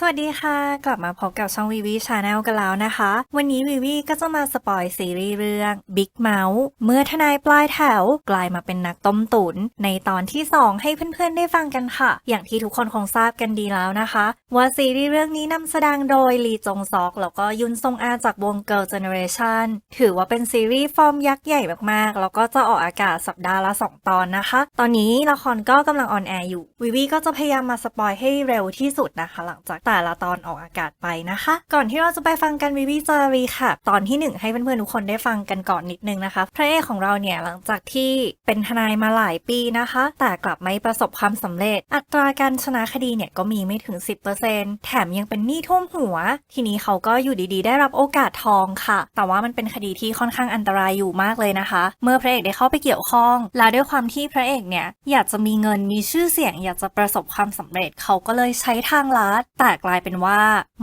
สวัสดีค่ะ กลับมาพบกับช่องวีวีชาแนลกันแล้วนะคะ วันนี้วีวีก็จะมาสปอยซีรีส์เรื่อง Big Mouth เมื่อทนายปลายแถวกลายมาเป็นนักต้มตุนในตอนที่ 2 ให้เพื่อนๆได้ฟังกันค่ะ อย่างที่ทุกคนคงทราบกันดีแล้วนะคะ ว่าซีรีส์เรื่องนี้นำแสดงโดยลีจงซอก แล้วก็ยุนซงอาจากวง Girl Generation ถือว่าเป็นซีรีส์ฟอร์มยักษ์ใหญ่มากๆ แล้วก็จะออกอากาศสัปดาห์ละ 2 ตอนนะคะ ตอนนี้ละครก็กำลังออนแอร์อยู่วีวีก็จะพยายามมาสปอยให้เร็วที่สุดนะคะ หลังจากแต่ละตอนออกอากาศไปนะคะ ก่อนที่เราจะไปฟังกันวีวีจะรีแคปตอนที่หนึ่งให้เพื่อนๆทุกคนได้ฟังกันก่อนนิดนึงนะคะ พระเอกของเราเนี่ยหลังจากที่เป็นทนายมาหลายปีนะคะ แต่กลับไม่ประสบความสำเร็จ อัตราการชนะคดีเนี่ยก็มีไม่ถึง 10%แถมยังเป็นหนี้ท่วมหัว ทีนี้เขาก็อยู่ดีๆ ได้รับโอกาสทองค่ะ แต่ว่ามันเป็นคดีที่ค่อนข้างอันตรายอยู่มากเลยนะคะ เมื่อพระเอกได้เข้าไปเกี่ยวข้อง แล้วด้วยความที่พระเอกเนี่ยอยากจะมีเงินมีชื่อเสียง อยากจะประสบความสำเร็จเขาก็เลยใช้ทางลัดแต่กลายเป็นว่า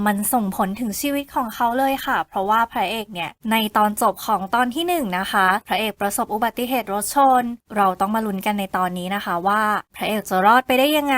มันส่งผลถึงชีวิตของเขาเลยค่ะ เพราะว่าพระเอกเนี่ยในตอนจบของตอนที่หนึ่งนะคะ พระเอกประสบอุบัติเหตุรถชน เราต้องมาลุ้นกันในตอนนี้นะคะว่าพระเอกจะรอดไปได้ยังไง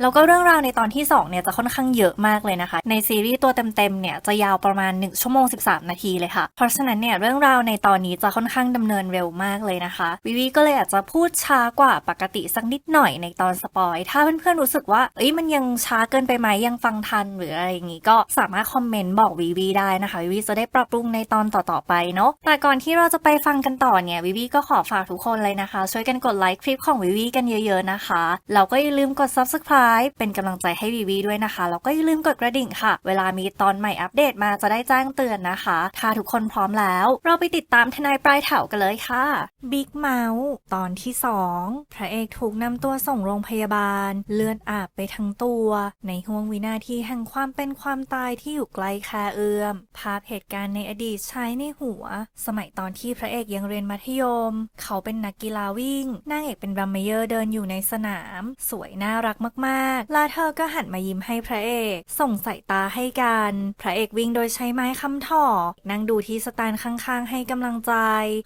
แล้วก็เรื่องราวในตอนที่สองเนี่ยจะค่อนข้างเยอะมากเลยนะคะ ในซีรีส์ตัวเต็มๆเนี่ยจะยาวประมาณ 1 ชั่วโมง 13 นาทีเลยค่ะ เพราะฉะนั้นเนี่ยเรื่องราวในตอนนี้จะค่อนข้างดำเนินเร็วมากเลยนะคะ วิวีก็เลยอาจจะพูดช้ากว่าปกติสักนิดหน่อยในตอนสปอย ถ้าเพื่อนๆรู้สึกว่าเอ้ยมันยังช้าเกินไปไหมยังฟังทันหรืออะไรอย่างงี้ก็สามารถคอมเมนต์บอกวิวีได้นะคะวิวีจะได้ปรับปรุงในตอนต่อๆไปเนาะแต่ก่อนที่เราจะไปฟังกันต่อเนี่ยวิวีก็ขอฝากทุกคนเลยนะคะ ช่วยกันกดไลค์คลิปของวิวีกันเยอะๆนะคะแล้วก็อย่าลืมกด subscribe เป็นกำลังใจให้วิวีด้วยนะคะแล้วก็อย่าลืมกดกระดิ่งค่ะ เวลามีตอนใหม่อัปเดตมาจะได้แจ้งเตือนนะคะ ถ้าทุกคนพร้อมแล้ว เราไปติดตามทนายปลายแถวกันเลยค่ะ Big Mouth ตอนที่ 2 พระเอกถูกนำตัวส่งโรงพยาบาล เลือดอาบไปทั้งตัว ในห่วงวินาทีแห่งความเป็นความตายที่อยู่ไกลแค่เอื้อม ภาพเหตุการณ์ในอดีตใช้ในหัว สมัยตอนที่พระเอกยังเรียนมัธยม เขาเป็นนักกีฬาวิ่ง นางเอกเป็นรัมเมเยอร์เดินอยู่ในสนาม สวยน่ารักมากๆ แลาเธอก็หันมายิ้มให้พระเอก ส่งสายตาให้กัน พระเอกวิ่งโดยใช้ไม้ค้ำถอนั่งดูที่สแตนข้างๆ ให้กำลังใจ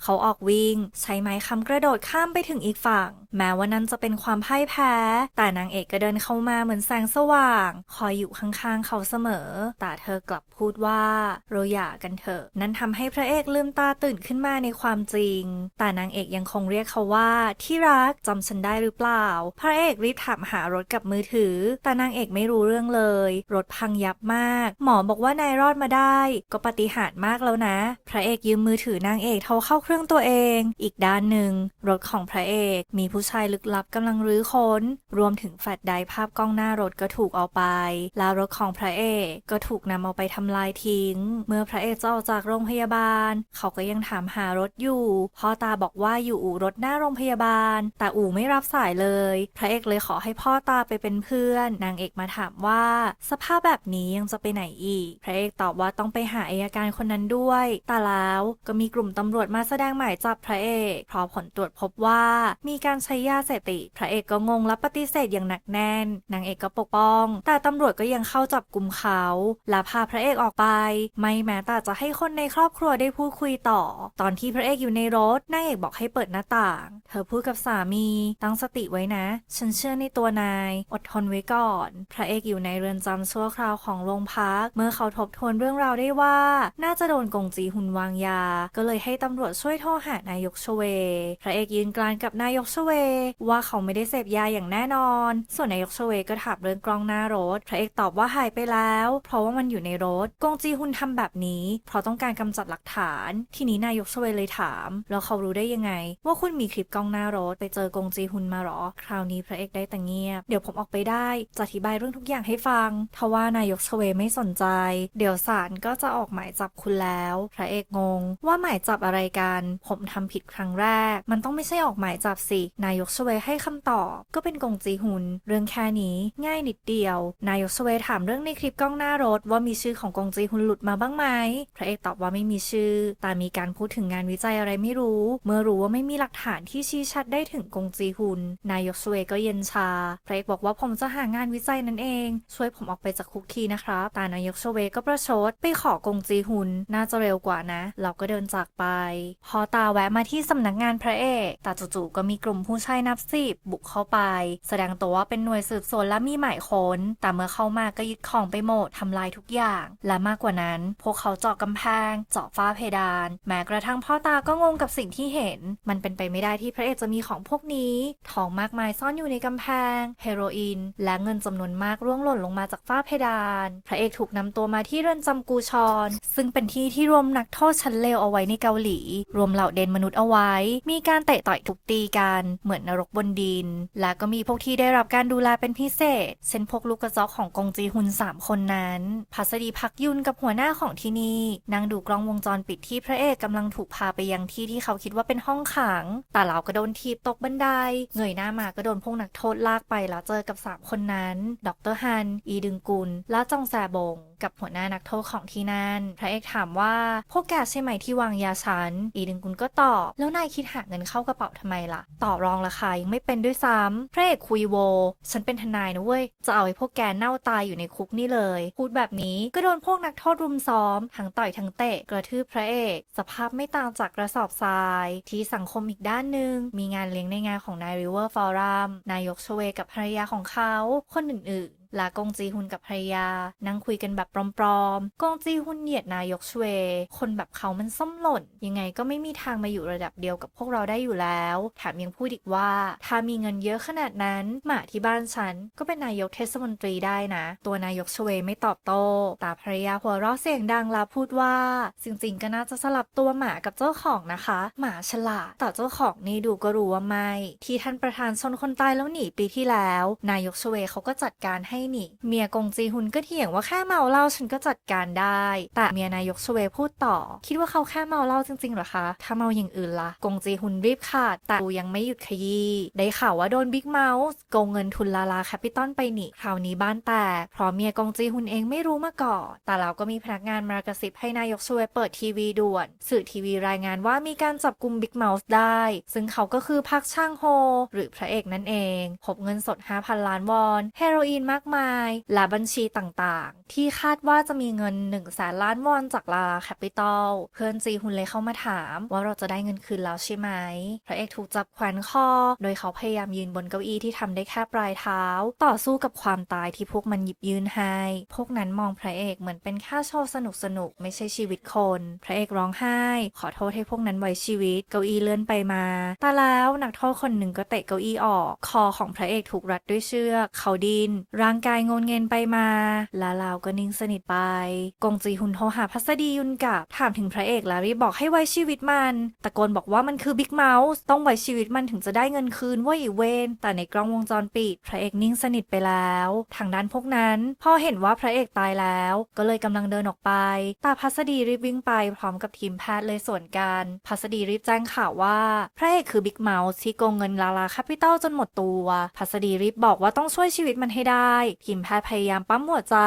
เขาออกวิ่ง ใช้ไม้ค้ำกระโดดข้ามไปถึงอีกฝั่ง แม้ว่านั้นจะเป็นความพ่ายแพ้ แต่นางเอกก็เดินเข้ามาเหมือนแสงสว่าง คอยอยู่ข้างๆเขาเสมอ แต่เธอกลับพูดว่าเราหย่ากันเถอะ นั่นทำให้พระเอกลืมตาตื่นขึ้นมาในความจริง แต่นางเอกยังคงเรียกเขาว่าที่รักจำฉันได้หรือเปล่า พระเอกรีบถามหารถกับมือถือ แต่นางเอกไม่รู้เรื่องเลย รถพังยับมาก หมอบอกว่านายรอดมาได้ ก็ปฏิหารมากแล้วนะ พระเอกยืมมือถือนางเอกโทรเข้าเครื่องตัวเอง อีกด้านหนึ่งรถของพระเอกมีผู้ชายลึกลับกำลังรื้อค้น รวมถึงแฟลชไดภาพกล้องหน้ารถก็ถูกเอาไป แล้วรถของพระเอกก็ถูกนำเอาไปทำลายทิ้ง เมื่อพระเอกจะออกจากโรงพยาบาล เขาก็ยังถามหารถอยู่ พ่อตาบอกว่าอยู่อู่รถหน้าโรงพยาบาล แต่อู่ไม่รับสายเลย พระเอกเลยขอให้พ่อตาไปเป็นเพื่อน นางเอกมาถามว่า สภาพแบบนี้ยังจะไปไหนอีก พระเอกตอบว่าต้องไปหาอายการคนนั้นด้วย แต่แล้วก็มีกลุ่มตำรวจมาแสดงหมายจับพระเอกเพราะผลตรวจพบว่ามีการใช้ยาเสพติดพระเอกก็งงและปฏิเสธอย่างหนักแน่น นางเอกก็ปกป้อง แต่ตำรวจก็ยังเข้าจับกลุ่มเขา และพาพระเอกออกไป ไม่แม้แต่จะให้คนในครอบครัวได้พูดคุยต่อ ตอนที่พระเอกอยู่ในรถนางเอกบอกให้เปิดหน้าต่าง เธอพูดกับสามีตั้งสติไว้นะ ฉันเชื่อในตัวนาย อดทนไว้ก่อน พระเอกอยู่ในเรือนจำชั่วคราวของโรงพัก เมื่อเขาทบทวนเรื่องราวได้ว่า น่าจะโดนกงจีหุนวางยา ก็เลยให้ตำรวจช่วยโทรหานายกชเว พระเอกยืนกลานกับนายกชเวว่าเขาไม่ได้เสพยาอย่างแน่นอน ส่วนนายกชเวก็ถามเรื่องกล้องหน้ารถ พระเอกตอบว่าหายไปแล้ว เพราะว่ามันอยู่ในรถ กงจีฮุนทำแบบนี้ เพราะต้องการกำจัดหลักฐาน ทีนี้นายกชเวเลยถาม แล้วเขารู้ได้ยังไง ว่าคุณมีคลิปกล้องหน้ารถ ไปเจอกงจีฮุนมาหรอ คราวนี้พระเอกได้แต่เงียบ เดี๋ยวผมออกไปได้จะอธิบายเรื่องทุกอย่างให้ฟัง ทว่านายกชเวไม่สนใจ เดี๋ยวศาลก็จะออกหมายจับคุณแล้ว พระเอกงง ว่าหมายจับอะไรกัน ผมทำผิดครั้งแรก มันต้องไม่ใช่ออกหมายจับสินายายกชเวให้คำตอบ ก็เป็นกงจีฮุน เรื่องแค่นี้ง่ายนิดเดียว นายกชเวถามเรื่องในคลิปกล้องหน้ารถว่ามีชื่อของกงจีฮุนหลุดมาบ้างไหมพระเอกตอบว่าไม่มีชื่อ แต่มีการพูดถึงงานวิจัยอะไรไม่รู้ เมื่อรู้ว่าไม่มีหลักฐานที่ชี้ชัดได้ถึงกงจีฮุน นายกชเวก็เย็นชา พระเอกบอกว่าผมจะหางานวิจัยนั่นเอง ช่วยผมออกไปจากคุกทีนะครับแต่นายกชเวก็ประชดไปขอกงจีฮุนน่าจะเร็วกว่านะ เราก็เดินจากไป พอตาแวะมาที่สำนักงานพระเอกแต่จู่ๆก็มีกลุ่มผู้ชายนับสิบบุกเข้าไป แสดงตัวว่าเป็นหน่วยสืบสวนและมีหมายค้น แต่เมื่อเข้ามาก็ยึดของไปหมดทำลายทุกอย่าง และมากกว่านั้น พวกเขาเจาะกำแพง เจาะฝ้าเพดาน แม้กระทั่งพ่อตาก็งงกับสิ่งที่เห็น มันเป็นไปไม่ได้ที่พระเอกจะมีของพวกนี้ทองมากมายซ่อนอยู่ในกำแพง เฮโรอีน และเงินจำนวนมากร่วงหล่นลงมาจากฝ้าเพดาน พระเอกถูกนำตัวมาที่เรือนจำกูชอน ซึ่งเป็นที่ที่รวมนักโทษชั้นเลวเอาไว้ในเกาหลี รวมเหล่าเดนมนุษย์เอาไว้ มีการเตะต่อยทุบตีกันเหมือนนรกบนดิน และก็มีพวกที่ได้รับการดูแลเป็นพิเศษ เช่นพวกลูกกระจอกของกงจีฮุนสามคนนั้น พัสดีพักยุนกับหัวหน้าของที่นี่นั่งดูกล้องวงจรปิดที่พระเอกกำลังถูกพาไปยังที่ที่เขาคิดว่าเป็นห้องขัง แต่เราก็โดนทีบตกบันได เงยหน้ามาก็โดนพวกนักโทษลากไปแล้วเจอกับสามคนนั้น ดรฮัน อีดึงกุล และจองแซบงกับหัวหน้านักโทษของที่นั่น พระเอกถามว่า พวกแกใช่ไหมที่วางยาฉัน อีดึงกุลก็ตอบ แล้วนายคิดหาเงินเข้ากระเป๋าทำไมล่ะต่อรองราคายังไม่เป็นด้วยซ้ำพระเอกคุยโว ฉันเป็นทนายนะเว้ย จะเอาไอ้พวกแกเน่าตายอยู่ในคุกนี่เลย พูดแบบนี้ก็โดนพวกนักโทษรุมซ้อม ทั้งต่อยทั้งเตะ กระทืบพระเอก สภาพไม่ต่างจากกระสอบทราย ที่สังคมอีกด้านหนึ่งมีงานเลี้ยงในงานของนายริเวอร์ฟอรัมนายกชเวกับภรรยาของเขา คนอื่นๆ ละกงจีฮุนกับภรรยา นั่งคุยกันแบบปลอมๆ กงจีฮุนเหยียดนายกชเว คนแบบเขามันส้มหล่น ยังไงก็ไม่มีทางมาอยู่ระดับเดียวกับพวกเราได้อยู่แล้วแถมยังพูดอีกว่า ถ้ามีเงินเยอะขนาดนั้น หมาที่บ้านฉัน ก็เป็นนายกเทศมนตรีได้นะ ตัวนายกชเวไม่ตอบโต้แต่ภรรยาหัวเราะเสียงดังแล้วพูดว่าจริงๆก็น่าจะสลับตัวหมากับเจ้าของนะคะ หมาฉลาดแต่เจ้าของนี่ดูก็รู้ว่าไม่ ที่ท่านประธานชนคนตายแล้วหนีปีที่แล้ว นายกชเวเขาก็จัดการให้นีเมียกงจีฮุนก็เถียงว่าแค่เมาเหล้าฉันก็จัดการได้ แต่เมียนายกชเวพูดต่อ คิดว่าเขาแค่เมาเหล้าจริงๆหรอคะ ถ้าเมาอย่างอื่นล่ะ กงจีฮุนรีบขาด แต่ดูยังไม่หยุดขยี้ ได้ข่าวว่าโดนบิ๊กเมาส์โกงเงินทุนลาลาแคปิตอลไปหนีคราวนี้บ้านแตก เพราะเมียกงจีฮุนเองไม่รู้มาก่อน แต่เราก็มีพนักงานมากระซิบให้นายกชเวเปิดทีวีด่วน สื่อทีวีรายงานว่ามีการจับกลุ่มบิ๊กเมาส์ได้ ซึ่งเขาก็คือพักช่างโฮ หรือพระเอกนั่นเองพบเงินสด 5,000 ล้านวอน เฮโรอีนมากมาย และบัญชีต่างๆ ที่คาดว่าจะมีเงิน1นึ่งแสนล้านวอนจากลาแคปิตอลเพื่อนจีฮุนเลยเข้ามาถาม ว่าเราจะได้เงินคืนแล้วใช่ไหมพระเอกถูกจับแขวนคอ โดยเขาพยายามยืนบนเก้าอี้ที่ทำได้แค่ปลายเท้า ต่อสู้กับความตายที่พวกมันหยิบยืนให้ พวกนั้นมองพระเอกเหมือนเป็นแค่โชว์สนุกสนุกๆไม่ใช่ชีวิตคน พระเอกร้องไห้ ขอโทษให้พวกนั้นไว้ชีวิต เก้าอี้เลื่อนไปมา แต่แล้วนักโทษคนหนึ่งก็เตะเก้าอี้ออก คอของพระเอกถูกรัดด้วยเชือก เขาดินร่างกายงนเงินไปมาละลาวก็นิ่งสนิทไป กงจีฮุนโทรหาพัสดียุนกับ ถามถึงพระเอกละรีบอกให้ไว้ชีวิตมัน ตะโกนบอกว่ามันคือบิ๊กเมาส์ต้องไว้ชีวิตมันถึงจะได้เงินคืนว่าอีเวน แต่ในกล้องวงจรปิด พระเอกนิ่งสนิทไปแล้ว ทางด้านพวกนั้น พอเห็นว่าพระเอกตายแล้ว ก็เลยกำลังเดินออกไปตาพัสดีรีบวิ่งไปพร้อมกับทีมแพทย์เลยส่วนกัน พัสดีรีบแจ้งข่าวว่า พระเอกคือบิ๊กเมาส์ที่โกงเงินลาลาแคปิตอลจนหมดตัว พัสดีรีบบอกว่าต้องช่วยชีวิตมันให้ได้ทีมแพทย์พยายามปั๊มหัวใจ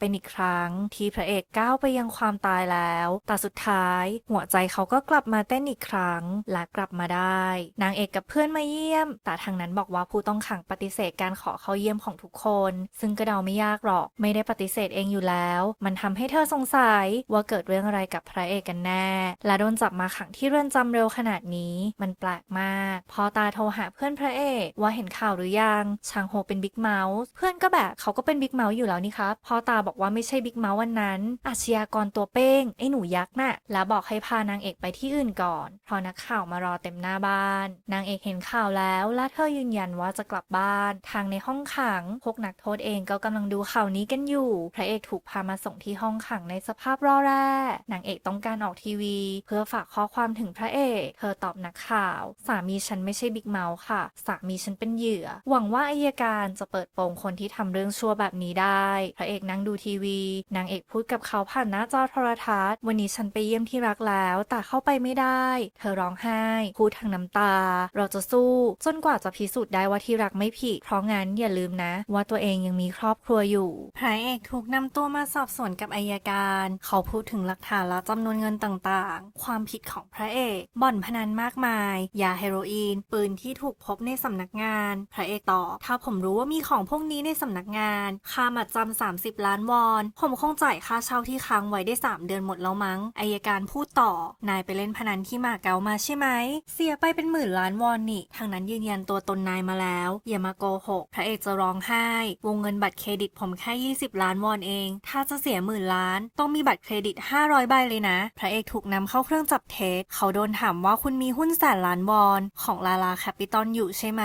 เป็นอีกครั้ง ที่พระเอกก้าวไปยังความตายแล้ว แต่สุดท้าย หัวใจเขาก็กลับมาเต้นอีกครั้งและกลับมาได้ นางเอกกับเพื่อนมาเยี่ยม แต่ทางนั้นบอกว่าผู้ต้องขังปฏิเสธการขอเข้าเยี่ยมของทุกคน ซึ่งก็เดาไม่ยากหรอก ไม่ได้ปฏิเสธเองอยู่แล้ว มันทำให้เธอสงสัยว่าเกิดเรื่องอะไรกับพระเอกกันแน่ และโดนจับมาขังที่เรือนจำเร็วขนาดนี้ มันแปลกมาก พอตาโทรหาเพื่อนพระเอกว่าเห็นข่าวหรือยังชางโฮเป็นบิ๊กเมาส์เพื่อนก็แบบเขาก็เป็นบิ๊กเมาส์อยู่แล้วนี่ครับพอตาบอกว่าไม่ใช่บิ๊กเมาส์วันนั้น อาชญากรตัวเป้งไอ้หนูยักษ์น่ะแล้วบอกให้พานางเอกไปที่อื่นก่อนเพราะนักข่าวมารอเต็มหน้าบ้าน นางเอกเห็นข่าวแล้วและเธอยืนยันว่าจะกลับบ้าน ทางในห้องขังพวกนักโทษเองก็กำลังดูข่าวนี้กันอยู่ พระเอกถูกพามาส่งที่ห้องขังในสภาพร่อแร่นางเอกต้องการออกทีวี เพื่อฝากข้อความถึงพระเอก เธอตอบนักข่าว สามีฉันไม่ใช่บิ๊กเมาส์ค่ะ สามีฉันเป็นเหยื่อ หวังว่าอายการจะเปิดโปงคนที่ทำเรื่องชั่วแบบนี้ได้พระเอกนั่งดูทีวี นางเอกพูดกับเขาผ่านหน้าจอโทรทัศน์ วันนี้ฉันไปเยี่ยมที่รักแล้ว แต่เข้าไปไม่ได้ เธอร้องไห้ พูดทางน้ำตา เราจะสู้ จนกว่าจะพิสูจน์ได้ว่าที่รักไม่ผิด เพราะงั้นอย่าลืมนะ ว่าตัวเองยังมีครอบครัวอยู่ พระเอกถูกนำตัวมาสอบสวนกับอายการ เขาพูดถึงหลักฐานและจำนวนเงินต่างๆ ความผิดของพระเอก บ่อนพนันมากมาย ยาเฮโรอีน ปืนที่ถูกพบในสำนักงาน พระเอกตอบ ถ้าผมรู้ว่ามีของพวกนี้ในสำนักงาน ค่ามัดจำ30 ล้านวอน ผมคงจ่ายค่าเช่าที่ค้างไว้ได้ 3 เดือนหมดแล้วมั้งอายการพูดต่อ นายไปเล่นพนันที่มาเก๊ามาใช่ไหม เสียไปเป็นหมื่นล้านวอนนี่ทางนั้นยืนยันตัวตนนายมาแล้ว อย่ามาโกหก พระเอกจะร้องไห้ วงเงินบัตรเครดิตผมแค่ 20 ล้านวอนเอง ถ้าจะเสียหมื่นล้าน ต้องมีบัตรเครดิต 500 ใบเลยนะ พระเอกถูกนำเข้าเครื่องจับเท็จเขาโดนถามว่าคุณมีหุ้นแสนล้านวอนของลาลาแคปิตอลอยู่ใช่ไหม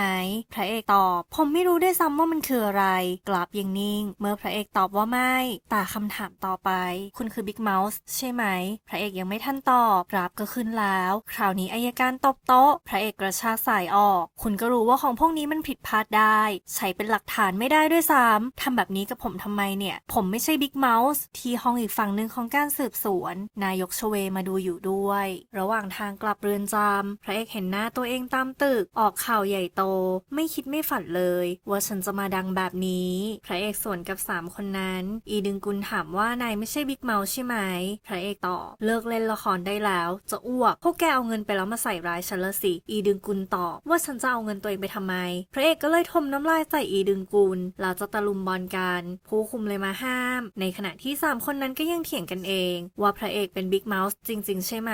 พระเอกตอบ ผมไม่รู้ด้วยซ้ำว่ามันคืออะไรกลับยังนิ่ง เมื่อพระเอกตอบว่าไม่แต่คำถามต่อไป คุณคือบิ๊กเมาส์ใช่ไหม พระเอกยังไม่ทันตอบกราฟก็ขึ้นแล้ว คราวนี้อายการตบโต๊ะ พระเอกกระชากสายออก คุณก็รู้ว่าของพวกนี้มันผิดพลาดได้ ใช้เป็นหลักฐานไม่ได้ด้วยซ้ำทำแบบนี้กับผมทำไมเนี่ย ผมไม่ใช่บิ๊กเมาส์ที่ห้องอีกฝั่งหนึ่งของการสืบสวน นายกชเวมาดูอยู่ด้วย ระหว่างทางกลับเรือนจำพระเอกเห็นหน้าตัวเองตามตึกออกข่าวใหญ่โต ไม่คิดไม่ฝันเลย ว่าฉันจะมาดังแบบนี้พระเอกสวนกับสามคนนั้น อีดึงกุลถามว่านายไม่ใช่บิ๊กเมาส์ใช่ไหม พระเอกตอบเลิกเล่นละครได้แล้ว จะอ้วก พวกแกเอาเงินไปแล้วมาใส่ร้ายฉันละสิ อีดึงกุลตอบว่าฉันจะเอาเงินตัวเองไปทำไม พระเอกก็เลยทมน้ำลายใส่อีดึงกุลแล้วจะตะลุมบอลกัน ผู้คุมเลยมาห้าม ในขณะที่สามคนนั้นก็ยังเถียงกันเอง ว่าพระเอกเป็นบิ๊กเมาส์จริง ๆ ใช่ไหม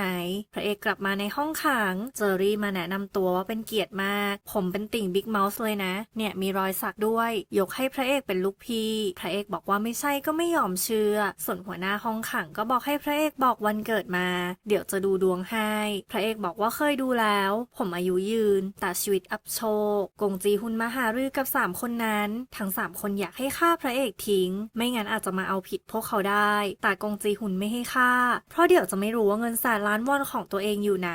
พระเอกกลับมาในห้องขัง เจอรี่มาแนะนำตัวว่าเป็นเกียรติมาก ผมเป็นติ่งบิ๊กเมาส์เลยนะ เนี่ยมีรอยสักด้วย ยกให้พระเอกเป็นลูกพี่ พระเอกบอกว่าไม่ใช่ก็ไม่ยอมเชื่อ ส่วนหัวหน้าห้องขังก็บอกให้พระเอกบอกวันเกิดมา เดี๋ยวจะดูดวงให้ พระเอกบอกว่าเคยดูแล้ว ผมอายุยืน แต่ชีวิตอับโชค กงจีฮุนมาหารือกับสามคนนั้น ทั้งสามคนอยากให้ฆ่าพระเอกทิ้ง ไม่งั้นอาจจะมาเอาผิดพวกเขาได้ แต่กงจีฮุนไม่ให้ฆ่า เพราะเดี๋ยวจะไม่รู้ว่าเงินแสนล้านวอนของตัวเองอยู่ไหน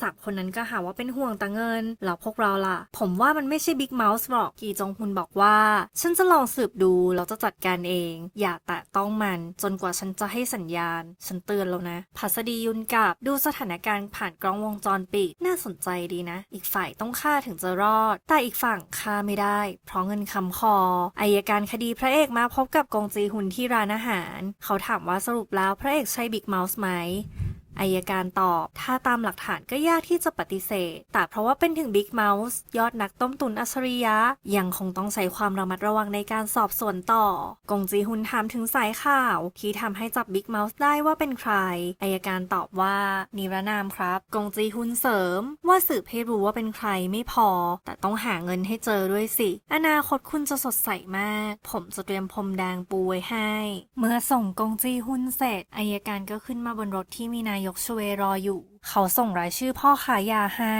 สามคนนั้นก็หาว่าเป็นห่วงแต่เงินแล้วพวกเราล่ะ ผมว่ามันไม่ใช่บิ๊กเมาส์หรอกกีจงฮุนบอกว่า ฉันจะหลองสืบดูแล้วจะจัดการเอง อย่าแตะต้องมัน จนกว่าฉันจะให้สัญญาณ ฉันเตือนแล้วนะพัสดียุนกับดูสถานการณ์ผ่านกล้องวงจรปิดน่าสนใจดีนะ อีกฝ่ายต้องฆ่าถึงจะรอด แต่อีกฝั่งฆ่าไม่ได้ เพราะเงินคำคออายการคดีพระเอกมาพบกับกงจีฮุนที่ร้านอาหาร เขาถามว่าสรุปแล้วพระเอกใช่บิ๊กเมาส์ไหม อายการตอบ ถ้าตามหลักฐานก็ยากที่จะปฏิเสธ แต่เพราะว่าเป็นถึงบิ๊กเมาส์ยอดนักต้มตุนอัจฉริยะ ยังคงต้องใช้ความระมัดระวังในการสอบสวนต่อ กงจีฮุนถามถึงสายข่าว ที่ทำให้จับบิ๊กเมาส์ได้ว่าเป็นใคร อายการตอบว่า นิรนามครับ กงจีฮุนเสริม ว่าสืบให้รู้ว่าเป็นใครไม่พอ แต่ต้องหาเงินให้เจอด้วยสิ อนาคตคุณจะสดใสมาก ผมจะเตรียมพรมแดงปูไว้ให้ เมื่อส่งกงจีฮุนเสร็จอายการก็ขึ้นมาบนรถที่มีนายกชเวรออยู่ เขาส่งรายชื่อพ่อขายยาให้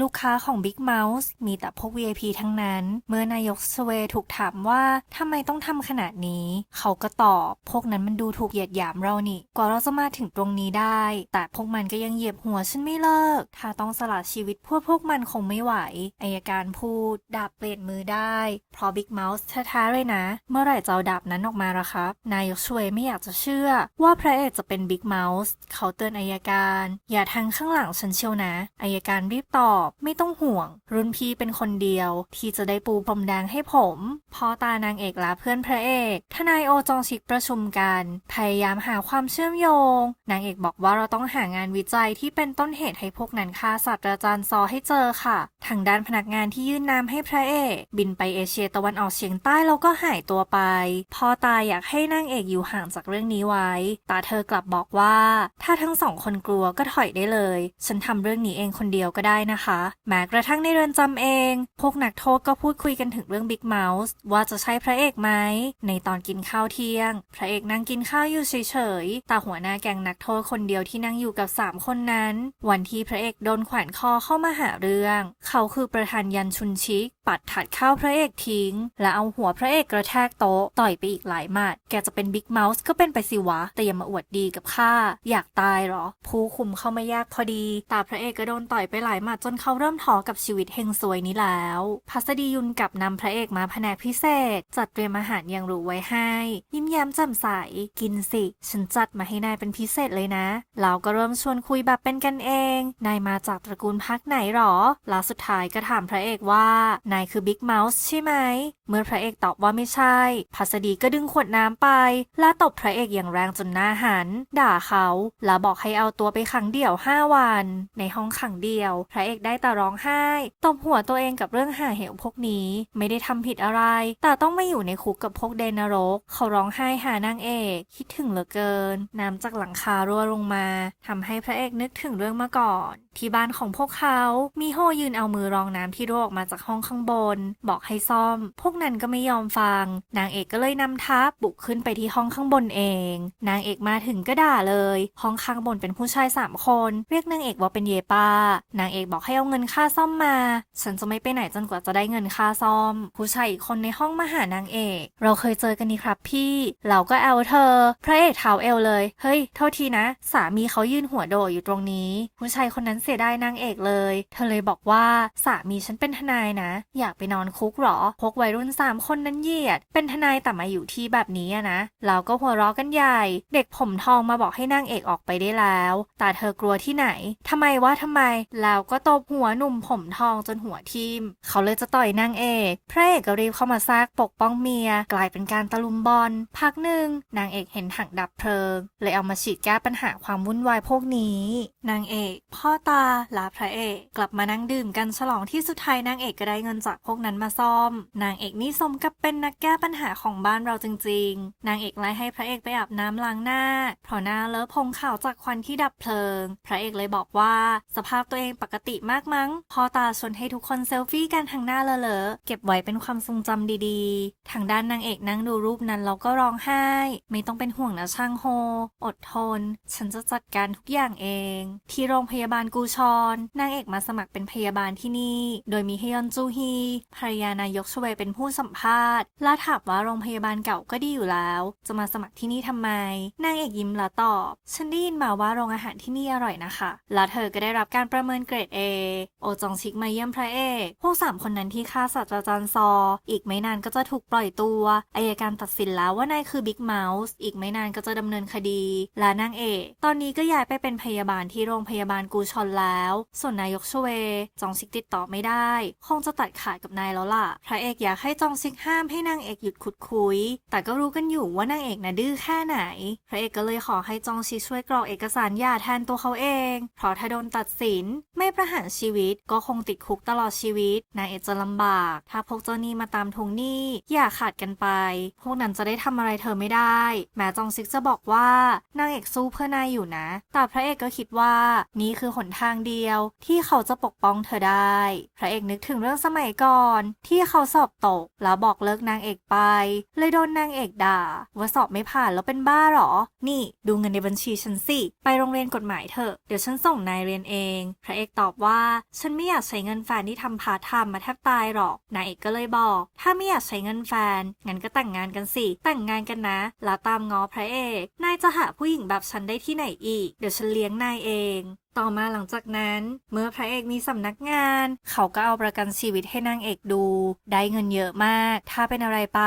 ลูกค้าของ Big Mouse มีแต่พวก VIP ทั้งนั้น เมื่อนายกชเวถูกถามว่าทำไมต้องทำขนาดนี้ เขาก็ตอบ พวกนั้นมันดูถูกเหยียดหยามเรานี่ กว่าเราจะมาถึงตรงนี้ได้ แต่พวกมันก็ยังเหยียบหัวฉันไม่เลิก ถ้าต้องสละชีวิตพวกพวกมันคงไม่ไหวอายการพูด ดาบเปลี่ยนมือได้ เพราะ Big Mouse แท้ๆเลยนะ เมื่อไหร่จะเอาดาบนั้นออกมาละครับ นายกชเวไม่อยากจะเชื่อ ว่าพระเอกจะเป็น Big Mouse เขาเตือนอายการ อย่าทางข้างหลังฉันเชียวนะอายการรีบตอบ ไม่ต้องห่วง รุ่นพี่เป็นคนเดียว ที่จะได้ปูพรมแดงให้ผมพอตานางเอกและเพื่อนพระเอก ทนายโอจองชิกประชุมกัน พยายามหาความเชื่อมโยง นางเอกบอกว่าเราต้องหางานวิจัยที่เป็นต้นเหตุให้พวกนั้นฆ่าศาสตราจารย์ซอให้เจอค่ะ ทางด้านพนักงานที่ยื่นนามให้พระเอก บินไปเอเชียตะวันออกเฉียงใต้แล้วก็หายตัวไป พอตาอยากให้นางเอกอยู่ห่างจากเรื่องนี้ไว้แต่เธอกลับบอกว่า ถ้าทั้งสองคนกลัวก็ถอยได้เลย ฉันทำเรื่องนี้เองคนเดียวก็ได้นะคะ แม้กระทั่งในเรือนจำเอง พวกนักโทษก็พูดคุยกันถึงเรื่องบิ๊กเมาส์ว่าจะใช่พระเอกไหม ในตอนกินข้าวเที่ยง พระเอกนั่งกินข้าวอยู่เฉยๆแต่หัวหน้าแก๊งนักโทษคนเดียวที่นั่งอยู่กับสามคนนั้น วันที่พระเอกโดนแขวนคอเข้ามาหาเรื่อง เขาคือประธานยันชุนชิก ปัดถัดข้าวพระเอกทิ้ง และเอาหัวพระเอกกระแทกโต๊ะต่อยไปอีกหลายหมัดแกจะเป็นบิ๊กเมาส์ก็เป็นไปสิวะ แต่อย่ามาอวดดีกับข้าอยากตายเหรอ ผู้คุมเข้ามายากพอดีแต่พระเอกก็โดนต่อยไปหลายหมัดจนเขาเริ่มท้อกับชีวิตเฮงซวยนี้แล้ว พัสดียุนกับนำพระเอกมาแผนกพิเศษ จัดเตรียมอาหารอย่างหรูไว้ให้ ยิ้มแย้มแจ่มใส กินสิ ฉันจัดมาให้นายเป็นพิเศษเลยนะ เราก็เริ่มชวนคุยแบบเป็นกันเอง นายมาจากตระกูลพักไหนหรอ แล้วสุดท้ายก็ถามพระเอกว่า นายคือบิ๊กเมาส์ใช่ไหม เมื่อพระเอกตอบว่าไม่ใช่ พัสดีก็ดึงขวดน้ำไป และตบพระเอกอย่างแรงจนหน้าหัน ด่าเขา แล้วบอกให้เอาตัวไปขังเดี่ยวใ5 วัน ในห้องขังเดียว พระเอกได้แต่ร้องไห้ ตบหัวตัวเองกับเรื่องหาเหวพวกนี้ ไม่ได้ทำผิดอะไร แต่ต้องไม่อยู่ในคุกกับพวกเดนนรก เขาร้องไห้หานางเอก คิดถึงเหลือเกิน น้ำจากหลังคารั่วลงมาทำให้พระเอกนึกถึงเรื่องมาก่อน ที่บ้านของพวกเขามีโฮยืนเอามือรองน้ำที่รั่วออกมาจากห้องข้างบน บอกให้ซ่อม พวกนั้นก็ไม่ยอมฟัง นางเอกก็เลยนำทัพบุกขึ้นไปที่ห้องข้างบนเอง นางเอกมาถึงก็ด่าเลย ห้องข้างบนเป็นผู้ชายสามคน เรียกนางเอกว่าเป็นเยป้านางเอกบอกให้เอาเงินค่าซ่อมมา ฉันจะไม่ไปไหนจนกว่าจะได้เงินค่าซ่อม ผู้ชายอีกคนในห้องมาหานางเอก เราเคยเจอกันนี่ครับพี่ เราก็แอลเธอ พระเอกเท้าเอวเลย เฮ้ยโทษทีนะ สามีเขายืนหัวโดอยู่ตรงนี้ ผู้ชายคนนั้นสียดายนางเอกเลย เธอเลยบอกว่าสามีฉันเป็นทนายนะ อยากไปนอนคุกเหรอ พวกวัยรุ่นสามคนนั้นเหยียด เป็นทนายแต่มาอยู่ที่แบบนี้อะนะเราก็หัวเราะกันใหญ่ เด็กผมทองมาบอกให้นางเอกออกไปได้แล้ว แต่เธอกลัวที่ไหนทำไมวะทำไม แล้วก็ตบหัวหนุ่มผมทองจนหัวทิ่มเขาเลยจะต่อยนางเอกพระเอกก็รีบเข้ามาซากปกป้องเมีย กลายเป็นการตะลุมบอล พักหนึ่งนางเอกเห็นถังดับเพลิง เลยเอามาฉีดแก้ปัญหาความวุ่นวายพวกนี้ นางเอกพ่อตาละพระเอกกลับมานั่งดื่มกันฉลองที่สุดท้ายนางเอกก็ได้เงินจากพวกนั้นมาซ่อม นางเอกนี่สมกับเป็นนักแก้ปัญหาของบ้านเราจริง ๆ นางเอกไล่ให้พระเอกไปอาบน้ำล้างหน้า เพราะหน้าเลอะพงขาวจากควันที่ดับเพลิง พระเอกเลยบอกว่า สภาพตัวเองปกติมากมั้ง พอตาชวนให้ทุกคนเซลฟี่กันทางหน้าเลอะๆเก็บไว้เป็นความทรงจำดีๆ ทางด้านนางเอกนั่งดูรูปนั้นแล้วก็ร้องไห้ ไม่ต้องเป็นห่วงนะช่างโฮ อดทน ฉันจะจัดการทุกอย่างเอง ที่โรงพยาบาลกููชอนนางเอกมาสมัครเป็นพยาบาลที่นี่ โดยมีฮยอนจูฮีภรรยานายกชเวเป็นผู้สัมภาษณ์และถามว่าโรงพยาบาลเก่าก็ดีอยู่แล้ว จะมาสมัครที่นี่ทำไม นางเอกยิ้มและตอบ ฉันได้ยินมาว่าโรงอาหารที่นี่อร่อยนะคะ และเธอก็ได้รับการประเมินเกรด A โอจองชิกมาเยี่ยมพระเอกพวกสามคนนั้นที่ฆ่าศาสตราจารย์ซอ อีกไม่นานก็จะถูกปล่อยตัวอายการตัดสินแล้วว่านายคือบิ๊กเมาส์อีกไม่นานก็จะดำเนินคดี และนางเอก ตอนนี้ก็ย้ายไปเป็นพยาบาลที่โรงพยาบาลกูชอนแล้ว ส่วนนายกชเว จองชิกติดต่อไม่ได้ คงจะตัดขาดกับนายแล้วล่ะ พระเอกอยากให้จองชิกห้ามให้นางเอกหยุดขุดคุย แต่ก็รู้กันอยู่ว่านางเอกน่ะดื้อแค่ไหน พระเอกก็เลยขอให้จองชิกช่วยกรอกเอกสารหย่าแทนตัวเขาเอง เพราะถ้าโดนตัดสินไม่ประหารชีวิตก็คงติดคุกตลอดชีวิต นางเอกจะลำบาก ถ้าพวกเจ้าหนี้มาตามทวงหนี้อย่าขาดกันไป พวกนั้นจะได้ทำอะไรเธอไม่ได้ แม้จองซิกจะบอกว่านางเอกสู้เพื่อนายอยู่นะ แต่พระเอกก็คิดว่านี่คือหนทางเดียว ที่เขาจะปกป้องเธอได้ พระเอกนึกถึงเรื่องสมัยก่อน ที่เขาสอบตก แล้วบอกเลิกนางเอกไป เลยโดนนางเอกด่า ว่าสอบไม่ผ่านแล้วเป็นบ้าหรอ นี่ดูเงินในบัญชีฉันสิ ไปโรงเรียนกฎหมายเถอะ เดี๋ยวฉันส่งนายเรียนเอง พระเอกตอบว่า ฉันไม่อยากใช้เงินแฟนที่ทำพาร์ทไทม์มาแทบตายหรอก นายเอกก็เลยบอก ถ้าไม่อยากใช้เงินแฟน งั้นก็แต่งงานกันสิ แต่งงานกันนะ แล้วตามง้อพระเอก นายจะหาผู้หญิงแบบฉันได้ที่ไหนอีก เดี๋ยวฉันเลี้ยงนายเองต่อมาหลังจากนั้น เมื่อพระเอกมีสำนักงาน เขาก็เอาประกันชีวิตให้นางเอกดู ได้เงินเยอะมาก ถ้าเป็นอะไรไป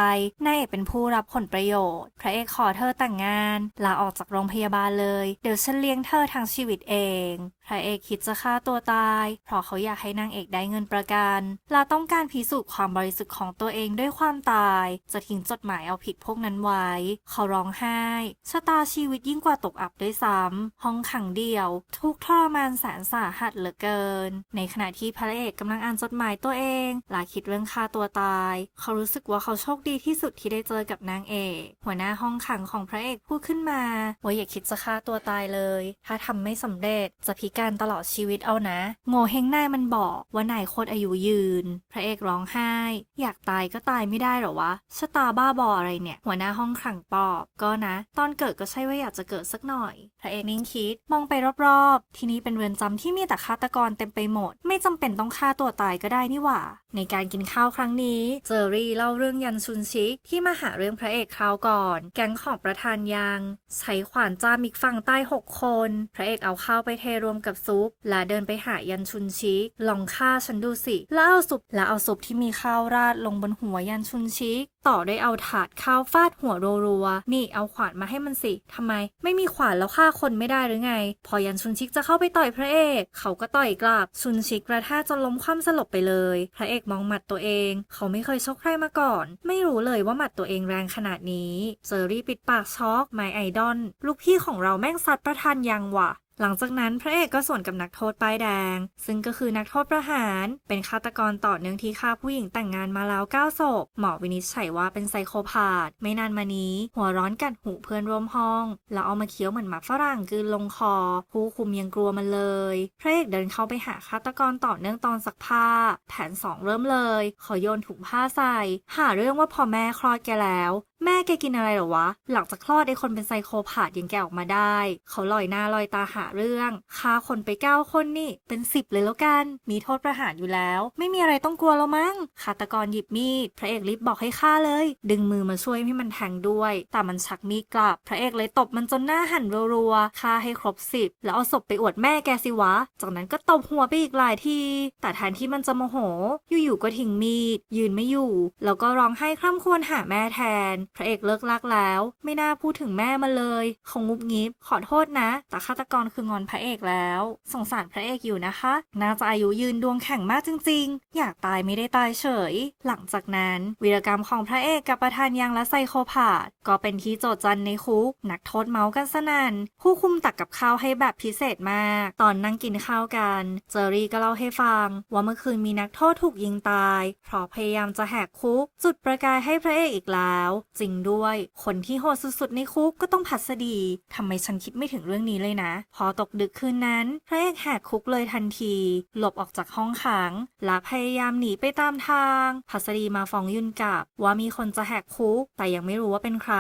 นางเอกเป็นผู้รับผลประโยชน์ พระเอกขอเธอแต่งงานลาออกจากโรงพยาบาลเลย เดี๋ยวฉันเลี้ยงเธอทั้งชีวิตเองพระเอกคิดจะฆ่าตัวตาย เพราะเขาอยากให้นางเอกได้เงินประกันละต้องการพิสูจน์ความบริสุทธิ์ของตัวเองด้วยความตาย จะทิ้งจดหมายเอาผิดพวกนั้นไว้ เขาร้องไห้ชะตาชีวิตยิ่งกว่าตกอับด้วยซ้ำห้องขังเดียวทุกทรมานแสนสาหัสเหลือเกิน ในขณะที่พระเอกกำลังอ่านจดหมายตัวเองหลาคิดเรื่องฆ่าตัวตาย เขารู้สึกว่าเขาโชคดีที่สุดที่ได้เจอกับนางเอก หัวหน้าห้องขังของพระเอกพูดขึ้นมาว่าอย่าคิดจะฆ่าตัวตายเลย ถ้าทำไม่สำเร็จจะพิการตลอดชีวิตเอานะ โง่เฮงนายมันบอกว่านายโคตรอายุยืน พระเอกร้องไห้ อยากตายก็ตายไม่ได้หรอวะชะตาบ้าบออะไรเนี่ย หัวหน้าห้องขังปอบก็นะ ตอนเกิดก็ใช่ว่าอยากจะเกิดสักหน่อย พระเอกนิ่งคิดมองไปรอบๆที่นี่เป็นเรือนจำที่มีแต่ฆาตกรเต็มไปหมด ไม่จำเป็นต้องฆ่าตัวตายก็ได้นี่หว่า ในการกินข้าวครั้งนี้ เจอรี่เล่าเรื่องยันชุนชิกที่มาหาเรื่องพระเอกคราวก่อน แก๊งของประธานยังใช้ขวานจามอีกฝั่งใต้หกคน พระเอกเอาข้าวไปเทรวมกับซุป และเดินไปหายันชุนชิกลองฆ่าฉันดูสิ แล้วเอาซุปแล้วเอาซุปที่มีข้าวราดลงบนหัวยันชุนชิก ต่อด้วยเอาถาดข้าวฟาดหัวรัวๆ นี่เอาขวานมาให้มันสิทำไม ไม่มีขวานแล้วฆ่าคนไม่ได้หรือไง พอยันชุนชิกจะเข้าไปต่อยพระเอก เขาก็ต่อยกลับ ชุนชิกกระแทกจนล้มคว่ำสลบไปเลย พระเอกมองหมัดตัวเอง เขาไม่เคยชกใครมาก่อน ไม่รู้เลยว่าหมัดตัวเองแรงขนาดนี้เจอรี่ปิดปากช็อกไมไอดอลลูกพี่ของเราแม่งซัดประธานยังว่ะ หลังจากนั้นพระเอกก็ส่วนกับนักโทษป้ายแดง ซึ่งก็คือนักโทษประหาร เป็นฆาตกรต่อเนื่องที่ฆ่าผู้หญิงแต่งงานมาแล้ว9ศพหมอวินิจฉัยว่าเป็นไซโคพาธไม่นานมานี้ หัวร้อนกัดหูเพื่อนร่วมห้อง แล้วเอามาเคี้ยวเหมือนหมาฝรั่งกืนลงคอ ผู้คุมยังกลัวมันเลย พระเอกเดินเข้าไปหาฆาตกรต่อเนื่องตอนซักผ้า แผนสองเริ่มเลย ขอโยนถุงผ้าใส่ หาเรื่องว่าพอแม่คลอดแกแล้ว แม่แกกินอะไรหรอวะ หลังจากคลอดไอ้คนเป็นไซโคพาธยังแกออกมาได้ เขาลอยหน้าลอยตาหาเรื่องฆ่าคนไปเก้าคนนี่ เป็นสิบเลยแล้วกัน มีโทษประหารอยู่แล้ว ไม่มีอะไรต้องกลัวแล้วมั้งฆาตกรหยิบมีด พระเอกรีบบอกให้ฆ่าเลย ดึงมือมาช่วยให้มันแทงด้วย แต่มันชักมีดกลับ พระเอกเลยตบมันจนหน้าหันรัวๆฆ่าให้ครบสิบแล้วเอาศพไปอวดแม่แกสิวะ จากนั้นก็ตบหัวไปอีกหลายที แต่แทนที่มันจะโมโห อยู่ๆก็ทิ้งมีด ยืนไม่อยู่ แล้วก็ร้องไห้คร่ำครวญหาแม่แทนพระเอกเลิกลักแล้ว ไม่น่าพูดถึงแม่มาเลยคงงุบงิบ ขอโทษนะ แต่ฆาตกรคืองอนพระเอกแล้ว สงสารพระเอกอยู่นะคะ น่าจะอายุยืนดวงแข็งมากจริง ๆ อยากตายไม่ได้ตายเฉย หลังจากนั้น วีรกรรมของพระเอกกับประธานยังและไซโคพาธก็เป็นที่โจทย์จันในคุก นักโทษเมาส์กันสนัน่น ผู้คุมตักกับข้าวให้แบบพิเศษมาก ตอนนั่งกินข้าวกัน เจอรี่ก็เล่าให้ฟัง ว่าเมื่อคืนมีนักโทษถูกยิงตาย เพราะพยายามจะแหกคุก จุดประกายให้พระเอกอีกแล้ว จริงด้วย คนที่โหดสุดๆในคุกก็ต้องผัดสดีทำไมฉันคิดไม่ถึงเรื่องนี้เลยนะ พอตกดึกคืนนั้นพระเอกแหกคุกเลยทันที หลบออกจากห้องขังและพยายามหนีไปตามทาง ผัสดีมาฟ้องยุนกับ ว่ามีคนจะแหกคุก แต่ยังไม่รู้ว่าเป็นใคร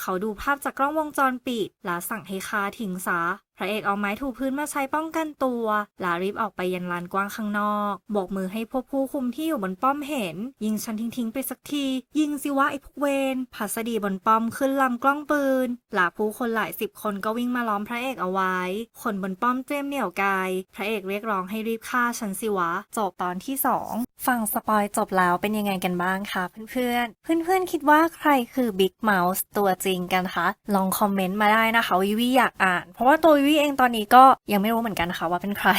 เขาดูภาพจากกล้องวงจรปิดและสั่งให้คาทิ้งซะพระเอกเอาไม้ถูพื้นมาใช้ป้องกันตัวลารีบออกไปยันลานกว้างข้างนอกโบกมือให้พวกผู้คุมที่อยู่บนป้อมเห็น ยิงฉันทิ้งๆไปสักที ยิงสิวะไอ้พวกเวนพัสดีบนป้อมขึ้นลำกล้องปืนหลาผู้คนหลายสิบคนก็วิ่งมาล้อมพระเอกเอาไว้ คนบนป้อมเตรียมเหนี่ยวไกายพระเอกเรียกร้องให้รีบฆ่าฉันสิวะ จบตอนที่สองฟังสปอยจบแล้วเป็นยังไงกันบ้างคะเพื่อนๆ เพื่อนๆคิดว่าใครคือ Big Mouse ตัวจริงกันคะลองคอมเมนต์มาได้นะคะวิวีอยากอ่าน เพราะว่าตัววิวเองตอนนี้ก็ยังไม่รู้เหมือนกันนะคะว่าเป็นใคร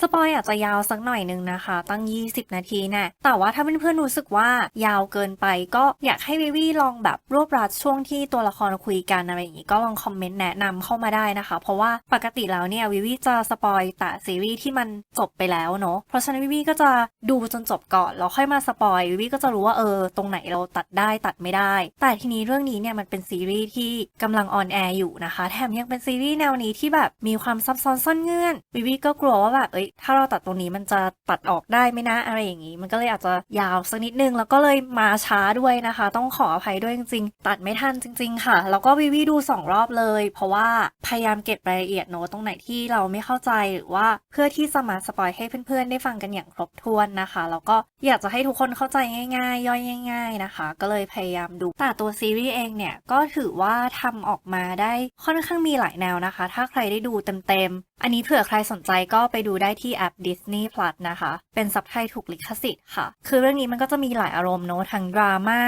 สปอยอาจจะยาวสักหน่อยนึงนะคะ ตั้ง 20 นาทีแน่แต่ว่าถ้าเพื่อนๆรู้สึกว่ายาวเกินไปก็อยากให้วิวีลองแบบรวบรัดช่วงที่ตัวละครคุยกันอะไรอย่างนี้ก็ลองคอมเมนต์แนะนำเข้ามาได้นะคะ เพราะว่าปกติแล้วเนี่ยวิวีจะสปอยแต่ซีรีส์ที่มันจบไปแล้วเนาะเพราะฉะนั้นวิวีก็จะดูจนจบก่อนแล้วค่อยมาสปอยวิวีก็จะรู้ว่าเออตรงไหนเราตัดได้ตัดไม่ได้ แต่ทีนี้เรื่องนี้เนี่ยมันเป็นซีรีส์ที่กำลังออนแอร์อยู่นะคะแถมยังเป็นซีรีส์แนวนี้ที่แบบมีความซับซ้อนซ่อนเงื่อนวิวีก็กลัวว่าแบบเอ้ยถ้าเราตัดตรงนี้มันจะตัดออกได้ไหมนะอะไรอย่างนี้ มันก็เลยอาจจะยาวสักนิดนึง แล้วก็เลยมาช้าด้วยนะคะ ต้องขออภัยด้วยจริงๆ ตัดไม่ทันจริง ๆ ค่ะ แล้วก็วิวีดูสองรอบเลย เพราะว่าพยายามเก็บรายละเอียดโน้ตตรงไหนที่เราไม่เข้าใจหรือว่าเพื่อที่จะมาสปอยให้เพื่อนๆ ได้ฟังกันอย่างครบถ้วนนะคะ แล้วก็อยากจะให้ทุกคนเข้าใจง่ายๆ ย่อยง่าย ๆนะคะ ก็เลยพยายามดูแต่ตัวซีรีส์เองเนี่ยก็ถือว่าทำออกมาได้ค่อนข้างมีหลายแนวนะคะ ถ้าใครได้ดูเต็มๆ อันนี้เผื่อใครสนใจก็ไปดูได้ที่แอป Disney Plus นะคะ เป็นซับไทยถูกลิขสิทธิ์ค่ะ คือเรื่องนี้มันก็จะมีหลายอารมณ์เนอะทั้งดราม่า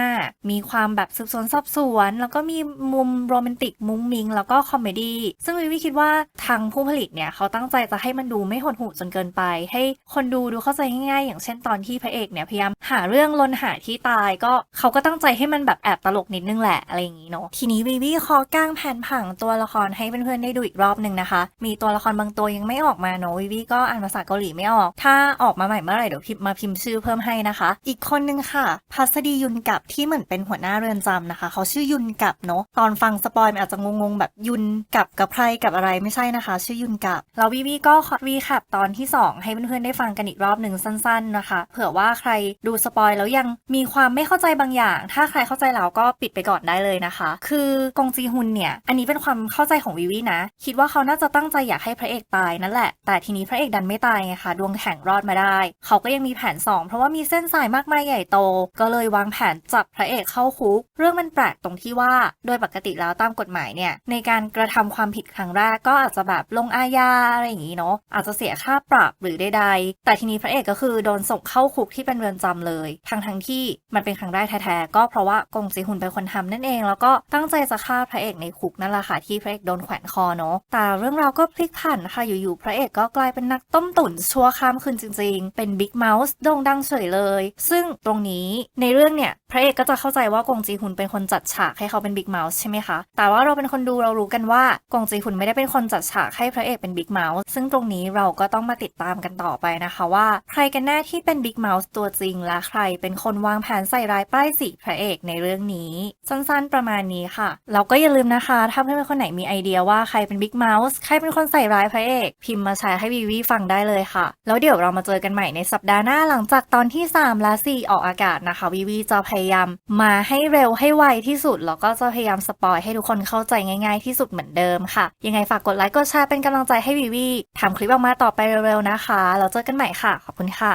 มีความแบบสืบสวนสอบสวน แล้วก็มีมุมโรแมนติก มุ้งมิง แล้วก็คอมเมดี้ ซึ่งวิวิคิดว่าทางผู้ผลิตเนี่ย เขาตั้งใจจะให้มันดูไม่หดหู่จนเกินไป ให้คนดูดูเข้าใจง่ายๆ อย่างเช่นตอนที่พระเอกเนี่ยพยายามหาเรื่องลนหาที่ตาย ก็เขาก็ตั้งใจให้มันแบบแอบตลกนิดนึงแหละอะไรอย่างนี้เนาะ ทีนี้วิวิขอก้างแผ่นผังตัวละครให้เพื่อนๆได้ดูอีกรอบหนึ่งนะคะ มีตัวละครบางตัวยังไม่ออกมาเนาะวิวิก็อ่านภาษาเกาหลีไม่ออก ถ้าออกมาใหม่เมื่อไหร่เดี๋ยวพิมพ์มาพิมพ์ชื่อเพิ่มให้นะคะ อีกคนนึงค่ะ พัสดียุนกับที่เหมือนเป็นหัวหน้าเรือนจำนะคะ เขาชื่อยุนกับเนาะตอนฟังสปอยมันอาจจะงงๆแบบยุนกับกับใครกับอะไรไม่ใช่นะคะ ชื่อยุนกับเราวิวีก็ขอรีแคปตอนที่ 2 ให้เพื่อนๆได้ฟังกันอีกรอบหนึ่งสั้น ๆนะคะ เผื่อว่าใครดูสปอยแล้วยังมีความไม่เข้าใจบางอย่าง ถ้าใครเข้าใจแล้วก็ปิดไปก่อนได้เลยนะคะ คือกงจีฮุนเนี่ยอันนี้เป็นความเข้าใจของวิวีนะ คิดว่าเขาน่าจะตั้งใจอยากให้พระเอกตายนั่นแหละ แต่ทีนี้พระเอกดันไม่ตายไงคะดวงแข็งรอดมาได้ เขาก็ยังมีแผน 2 เพราะว่ามีเส้นสายมากมายใหญ่โต ก็เลยวางแผนจับพระเอกเข้าคุก เรื่องมันแปลกตรงที่ว่า โดยปกติแล้วตามกฎหมายเนี่ยในการกระทำความผิดครั้งแรกก็อาจจะแบบลงอาญาอะไรอย่างนี้เนาะอาจจะเสียค่าปรับหรือใดๆแต่ทีนี้พระเอกก็คือโดนส่งเข้าคุกที่เป็นเรือนจำเลยทั้งทั้งที่มันเป็นครั้งแรกแท้ๆก็เพราะว่ากงจีฮุนเป็นคนทำนั่นเอง แล้วก็ตั้งใจจะฆ่าพระเอกในคุกนั่นแหละค่ะที่พระเอกโดนแขวนคอเนาะแต่เรื่องราวก็พลิกผันค่ะอยู่ๆพระเอกก็กลายเป็นนักต้มตุ๋นชั่วข้ามคืนจริง ๆ เป็นบิ๊กเมาส์โด่งดังเฉยเลย ซึ่งตรงนี้ในเรื่องเนี่ย ระเอกก็จะเข้าใจว่ากงจีฮุนเป็นคนจัดฉากให้เขาเป็นบิ๊กเมาส์ใช่ไหมคะ แต่ว่าเราเป็นคนดูเรารู้กันว่ากงจีฮุนไม่ได้เป็นคนจัดฉากให้พระเอกเป็นบิ๊กเมาส์ซึ่งตรงนี้เราก็ต้องมาติดตามกันต่อไปนะคะว่า ใครกันแน่ที่เป็นบิ๊กเมาส์ตัวจริง และใครเป็นคนวางแผนใส่ร้ายป้ายสีพระเอกในเรื่องนี้ สั้นๆประมาณนี้ค่ะเราก็อย่าลืมนะคะ ถ้าเพื่อนๆคนไหนมีไอเดียว่าใครเป็นบิ๊กเมาส์ใครเป็นคนใส่ร้ายพระเอกพิมพ์มาแชร์ให้วีวีฟังได้เลยค่ะ แล้วเดี๋ยวเรามาเจอกันใหม่ในสัปดาห์หน้าหลังจากตอนที่ 3 และ 4 ออกอากาศนะคะวีวีจะพยายามมาให้เร็วให้ไวที่สุด แล้วก็จะพยายามสปอยให้ทุกคนเข้าใจง่าย ๆ ที่สุดเหมือนเดิมค่ะ ยังไงฝากกดไลค์กดแชร์เป็นกำลังใจให้วีวีทำคลิปออกมาต่อไปเร็วๆนะคะ แล้วเจอกันใหม่ค่ะ ขอบคุณค่ะ